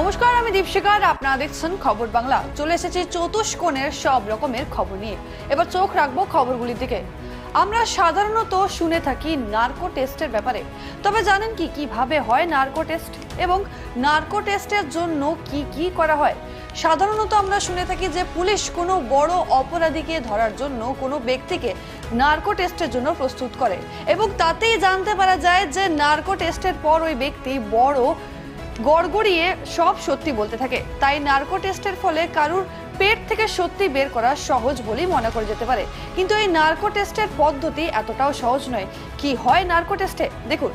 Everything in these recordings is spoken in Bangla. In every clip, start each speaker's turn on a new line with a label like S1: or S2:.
S1: নমস্কার, আমি দীপশিকা আর আপনারা দেখছেন খবর বাংলা। চলে এসেছি চতুষ্কোণের সব রকমের খবর নিয়ে। এবার চোখ রাখব খবরগুলির দিকে। আমরা সাধারণত শুনে থাকি নার্কো টেস্টের ব্যাপারে। তবে জানেন কি কীভাবে হয় নার্কো টেস্ট এবং নার্কো টেস্টের জন্য কি কি করা হয়? সাধারণত আমরা শুনে থাকি যে পুলিশ কোনো বড় অপরাধীকে ধরার জন্য কোনো ব্যক্তিকে নার্কো টেস্টের জন্য প্রস্তুত করে। এবং তাতেই জানতে পারা যায় যে নার্কো টেস্টের পর ওই ব্যক্তি বড় গড়গড়িয়ে সব সত্যি বলতে থাকে। তাই নার্কো টেস্টের ফলে কারুর পেট থেকে সত্যি বের করা সহজ বলেই মনে করে যেতে পারে। কিন্তু এই নার্কো টেস্টের পদ্ধতি এতটাও সহজ নয়। কি হয় নার্কো টেস্টে? দেখুন।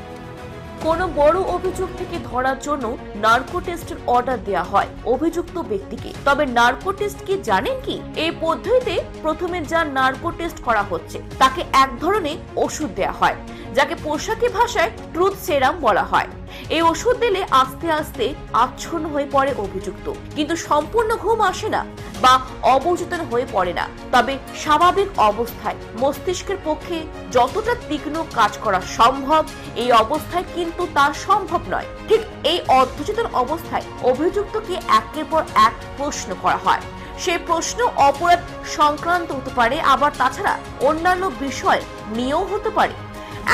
S2: কোনো বড় অভিযোগ থেকে ধরার জন্য নার্কো টেস্টের অর্ডার দেওয়া হয় অভিযুক্ত ব্যক্তিকে। তবে নার্কো টেস্ট কি জানেন কি? এই পদ্ধতিতে প্রথমে যা নার্কো টেস্ট করা হচ্ছে, তাকে এক ধরনের ওষুধ দেওয়া হয়, যাকে পোশাকি ভাষায় ট্রুথ সেরাম বলা হয়। এই ওষুধ দিলে আস্তে আস্তে আচ্ছন্ন হয়ে পড়ে অভিযুক্ত। কিন্তু সম্পূর্ণ ঘুম আসে না বা অবচেতন হয়ে পড়ে না। তবে স্বাভাবিক অবস্থায় মস্তিষ্কের পক্ষে যতটা তীক্ষ্ণ কাজ করা সম্ভব, এই অবস্থায় কিন্তু তা সম্ভব নয়। ঠিক এই অর্ধচেতন অবস্থায় অভিযুক্তকে একের পর এক প্রশ্ন করা হয়। সেই প্রশ্ন অপরাধ সংক্রান্ত হতে পারে, আবার তাছাড়া অন্যান্য বিষয় নিয়েও হতে পারে।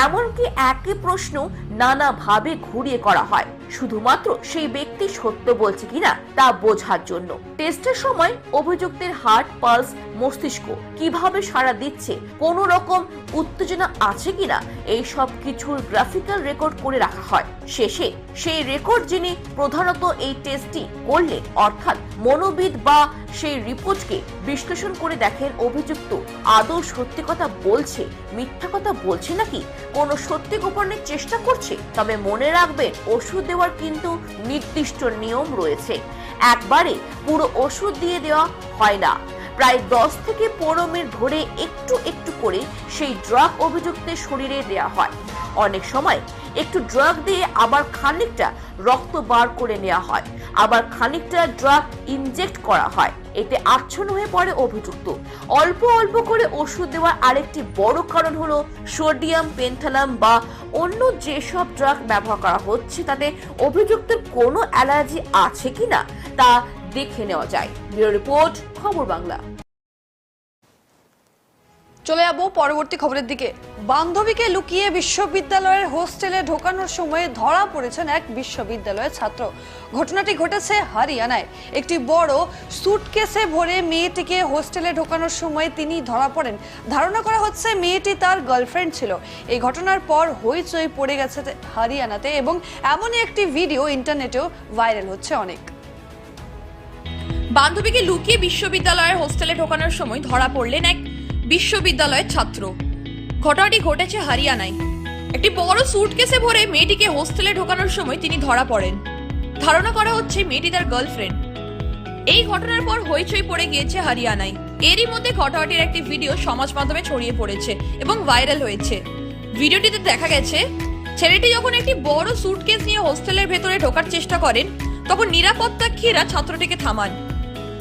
S2: এমনকি একই প্রশ্ন নানাভাবে ঘুরিয়ে করা হয়। শুধুমাত্র সেই ব্যক্তি সত্য বলছে কিনা তা বোঝার জন্য। টেস্টের সময় অভিযুক্তের হার্ট পালস, মস্তিষ্ক কীভাবে সাড়া দিচ্ছে কোন রকম উত্তেজনা আছে কিনা, এই সব কিছুর গ্রাফিক্যাল রেকর্ড করে রাখা হয়। শেষে সেই রেকর্ড যিনি প্রধানত এই টেস্টটি করলে, অর্থাৎ মনোবিদ বা সেই রিপোর্টকে বিশ্লেষণ করে দেখেন অভিযুক্ত, আদৌ সত্যি কথা বলছে, মিথ্যা কথা বলছে নাকি, কোনো সত্যি গোপনের চেষ্টা করছে? তবে মনে রাখবেন, ওষুধ দেওয়ার কিন্তু নির্দিষ্ট নিয়ম রয়েছে। একবারে পুরো ওষুধ দিয়ে দেওয়া হয় না। প্রায় দশ থেকে পনেরো মিনিট ধরে একটু একটু করে সেই ড্রাগ অভিযুক্তের শরীরে দেওয়া হয়। অনেক সময় একটু ড্রাগ দিয়ে আবার খানিকটা রক্ত বার করে নেওয়া হয়। আবার খানিকটা ড্রাগ ইনজেক্ট করা হয়। এতে আচ্ছন্ন হয়ে পড়ে অভিযুক্ত। অল্প অল্প করে ওষুধ দেওয়ার আরেকটি বড় কারণ হলো সোডিয়াম, পেন্থালাম বা অন্য যেসব ড্রাগ ব্যবহার করা হচ্ছে, তাতে অভিযুক্তের কোনো অ্যালার্জি আছে কি না তা দেখে নেওয়া যায়। ব্যুরো রিপোর্ট, খবর বাংলা।
S1: চলে যাব পরবর্তী খবরের দিকে। বান্ধবীকে লুকিয়ে বিশ্ববিদ্যালয়ের হোস্টেলে ঢোকানোর সময় ধরা পড়েছেন এক বিশ্ববিদ্যালয়ের ছাত্র। ঘটনাটি ঘটেছে হারিয়ানায়। একটি বড় সুটকেসে ভরে মেয়েটিকে হোস্টেলে ঢোকানোর সময় তিনি ধরা পড়েন। ধারণা করা হচ্ছে মেয়েটি তার গার্লফ্রেন্ড ছিল। এই ঘটনার পর হইচই পড়ে গেছে হারিয়ানাতে এবং এমনই একটি ভিডিও ইন্টারনেটেও ভাইরাল হচ্ছে অনেক।
S3: বান্ধবীকে লুকিয়ে বিশ্ববিদ্যালয়ের হোস্টেলে ঢোকানোর সময় ধরা পড়লেন এক বিশ্ববিদ্যালয়ের ছাত্র। ঘটনাটি ঘটেছে হরিয়ানায়। একটি বড় সুটকেসে ভরে মেয়েটিকে হোস্টেলে ঢোকানোর সময় তিনি ধরা পড়েন। ধারণা করা হচ্ছে মেয়েটি তার গার্লফ্রেন্ড এই ঘটনার পর হইচই পড়ে গিয়েছে হরিয়ানায়। এরই মধ্যে ঘটনাটির একটি ভিডিও সমাজ মাধ্যমে ছড়িয়ে পড়েছে এবং ভাইরাল হয়েছে। ভিডিওটিতে দেখা গেছে, ছেলেটি যখন একটি বড় সুটকেস নিয়ে হোস্টেলের ভেতরে ঢোকার চেষ্টা করেন, তখন নিরাপত্তাক্ষীরা ছাত্রটিকে থামান।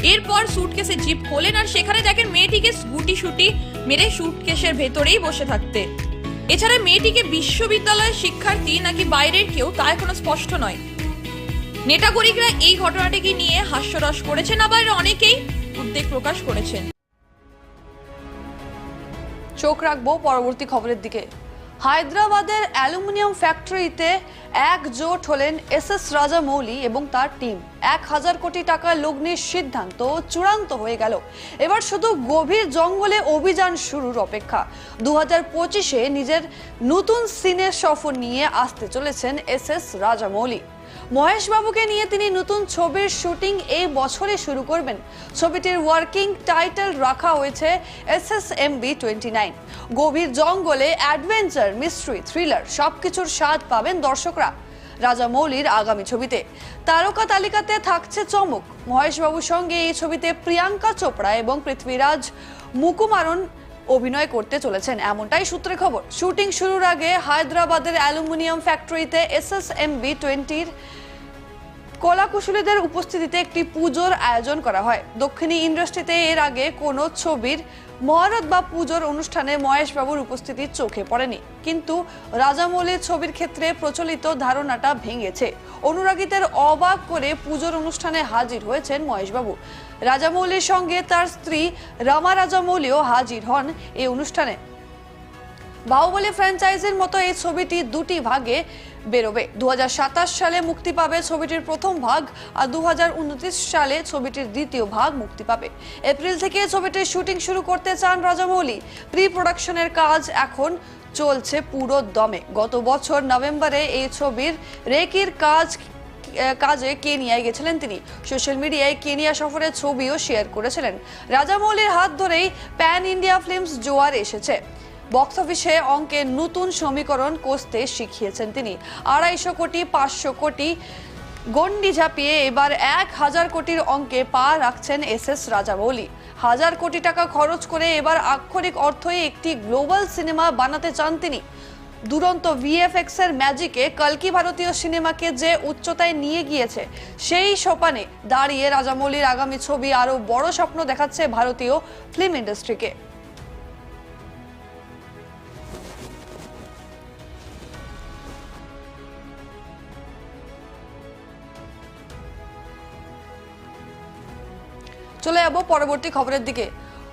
S3: এরপর সুটকেসে জিপ খোলেন আর সেখানে দেখেন মেয়েটিকে গুটি সুটি মেরে সুটকেসের ভেতরেই বসে থাকতে। এছাড়া মেয়েটিকে বিশ্ববিদ্যালয়ের শিক্ষার্থী নাকি বাইরের কেউ তা এখনও স্পষ্ট নয়। নেটাগরিকরা এই ঘটনাটিকে নিয়ে হাস্যরস করেছেন, আবার অনেকেই উদ্বেগ প্রকাশ করেছেন।
S1: চোখ রাখব পরবর্তী খবরের দিকে। হায়দ্রাবাদের অ্যালুমিনিয়াম ফ্যাক্টরিতে একজোট হলেন এস এস রাজামৌলি এবং তার টিম। এক হাজার কোটি টাকা লগ্নির সিদ্ধান্ত চূড়ান্ত হয়ে গেল। এবার শুধু গভীর জঙ্গলে অভিযান শুরুর অপেক্ষা। দু হাজার পঁচিশে নিজের নতুন সিনের সফর নিয়ে আসতে চলেছেন এস এস রাজামৌলি মহেশ বাবুকে নিয়ে তিনি নতুন ছবির শুটিং এই বছরে শুরু করবেন। ছবিটির ওয়ার্কিং টাইটেল রাখা হয়েছে S S M B twenty nine গভীর জঙ্গলে অ্যাডভেঞ্চার মিস্ট্রি থ্রিলার সবকিছুর স্বাদ পাবেন দর্শকরা। রাজা মৌলির আগামী ছবিতে। তারকা তালিকাতে থাকছে চমক। মহেশবাবুর সঙ্গে এই ছবিতে প্রিয়াঙ্কা চোপড়া এবং পৃথ্বীরাজ মুকুমারন অভিনয় করতে চলেছেন, এমনটাই সূত্রে খবর। শুটিং শুরুর আগে হায়দ্রাবাদের অ্যালুমিনিয়াম ফ্যাক্টরিতে এস এস এম বি টোয়েন্টির কলাকুশলীদের উপস্থিতিতে একটি পুজোর আয়োজন করা হয়। দক্ষিণী ইন্ডাস্ট্রিতে এর আগে কোনো ছবির মহারত বা পুজোর অনুষ্ঠানে মহেশবাবুর উপস্থিতি চোখে পড়েনি। কিন্তু রাজামৌলির ছবির ক্ষেত্রে প্রচলিত ধারণাটা ভেঙেছে। অনুরাগীদের অবাক করে পুজোর অনুষ্ঠানে হাজির হয়েছেন মহেশবাবু। রাজামৌলির সঙ্গে তার স্ত্রী রামা রাজামৌলিও হাজির হন এই অনুষ্ঠানে। বাহুবলী ফ্র্যাঞ্চাইজির মতো এই ছবিটি দুটি ভাগে বেরোবে। দু হাজার সাতাশ সালে মুক্তি পাবে ছবিটির প্রথম ভাগ আর দু হাজার উনত্রিশ সালে ছবিটির দ্বিতীয় ভাগ মুক্তি পাবে। এপ্রিল থেকে ছবিটির শুটিং শুরু করতে চান রাজামৌলি। প্রি প্রোডাকশনের কাজ এখন চলছে পুরো দমে। গত বছর নভেম্বরে এই ছবির রেকির কাজ কাজে কেনিয়ায় গেছিলেন তিনি। সোশ্যাল মিডিয়ায় কেনিয়া সফরের ছবিও শেয়ার করেছিলেন। রাজামৌলির হাত ধরেই প্যান ইন্ডিয়া ফিল্মস জোয়ার এসেছে। বক্স অফিসে অঙ্কের নতুন সমীকরণ কষতে শিখিয়েছেন তিনি। আড়াইশো কোটি, পাঁচশো কোটি গন্ডি ঝাঁপিয়ে এবার এক হাজার কোটির অঙ্কে পা রাখছেন এস এস রাজামৌলি। হাজার কোটি টাকা খরচ করে এবার আক্ষরিক অর্থই একটি গ্লোবাল সিনেমা বানাতে চান তিনি। দুরন্ত ভিএফএক্স এর ম্যাজিকে কলকি ভারতীয় সিনেমাকে যে উচ্চতায় নিয়ে গিয়েছে, সেই সোপানে দাঁড়িয়ে রাজামৌলির আগামী ছবি আরও বড় স্বপ্ন দেখাচ্ছে ভারতীয় ফিল্ম ইন্ডাস্ট্রিকে। যাব পরবর্তী খবরের দিকে।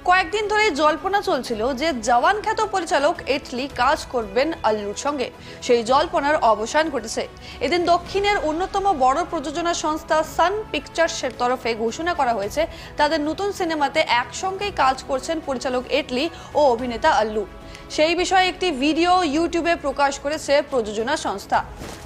S1: কয়েকদিন ধরে জল্পনা চলছিল যে জওয়ান খ্যাত পরিচালক এটলি কাজ করবেন আল্লুর সঙ্গে। সেই জল্পনার অবসান ঘটেছে। এদিন দক্ষিণের অন্যতম বড় প্রযোজনা সংস্থা সান পিকচার্সের তরফে ঘোষণা করা হয়েছে, তাদের নতুন সিনেমাতে একসঙ্গেই কাজ করছেন পরিচালক এটলি ও অভিনেতা আল্লু। সেই বিষয়ে একটি ভিডিও ইউটিউবে প্রকাশ করেছে প্রযোজনা সংস্থা।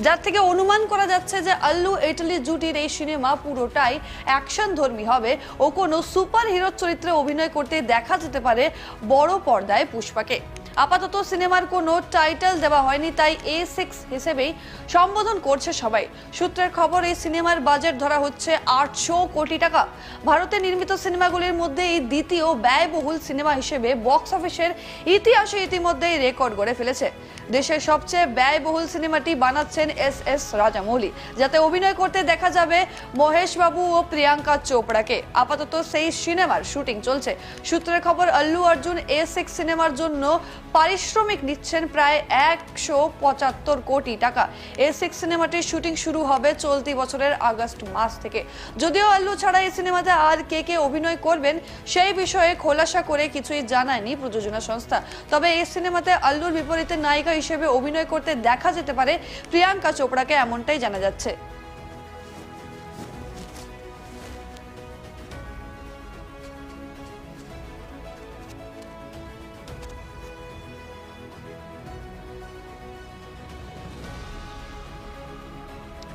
S1: যার থেকে অনুমান করা যাচ্ছে যে আল্লু ইটালি জুটির এই সিনেমা পুরোটাই অ্যাকশন ধর্মী হবে ও কোনো সুপার হিরো চরিত্রে অভিনয় করতে দেখা যেতে পারে বড় পর্দায় পুষ্পাকে। আপাতত সিনেমার কোনো টাইটেল দেওয়া হয়নি, তাই এ সিক্স হিসেবেই সম্বোধন করছে সবাই। সূত্রের খবর, এই সিনেমার বাজেট ধরা হচ্ছে আটশো কোটি টাকা। ভারতে নির্মিত সিনেমাগুলির মধ্যে এই দ্বিতীয় ব্যয়বহুল সিনেমা হিসেবে বক্স অফিসের ইতিহাসে ইতিমধ্যেই রেকর্ড গড়ে ফেলেছে। দেশের সবচেয়ে ব্যয়বহুল সিনেমাটি বানাচ্ছেন এস এস রাজামৌলি, যাতে অভিনয় করতে দেখা যাবে মহেশ বাবু ও প্রিয়াঙ্কা চোপড়াকে। আপাতত সেই সিনেমার শুটিং চলছে। সূত্রের খবর, আল্লু অর্জুন এ সিক্স সিনেমার জন্য পারিশ্রমিক নিচ্ছেন প্রায় একশো পঁচাত্তর কোটি টাকা। এ সিক্স সিনেমাটির শুটিং শুরু হবে চলতি বছরের আগস্ট মাস থেকে। যদিও আল্লু ছাড়া এই সিনেমাতে আর কে কে অভিনয় করবেন সেই বিষয়ে খোলাসা করে কিছুই জানায়নি প্রযোজনা সংস্থা। তবে এই সিনেমাতে আল্লুর বিপরীতে নায়িকা হিসেবে অভিনয় করতে দেখা যেতে পারে প্রিয়াঙ্কা চোপড়াকে, এমনটাই জানা যাচ্ছে।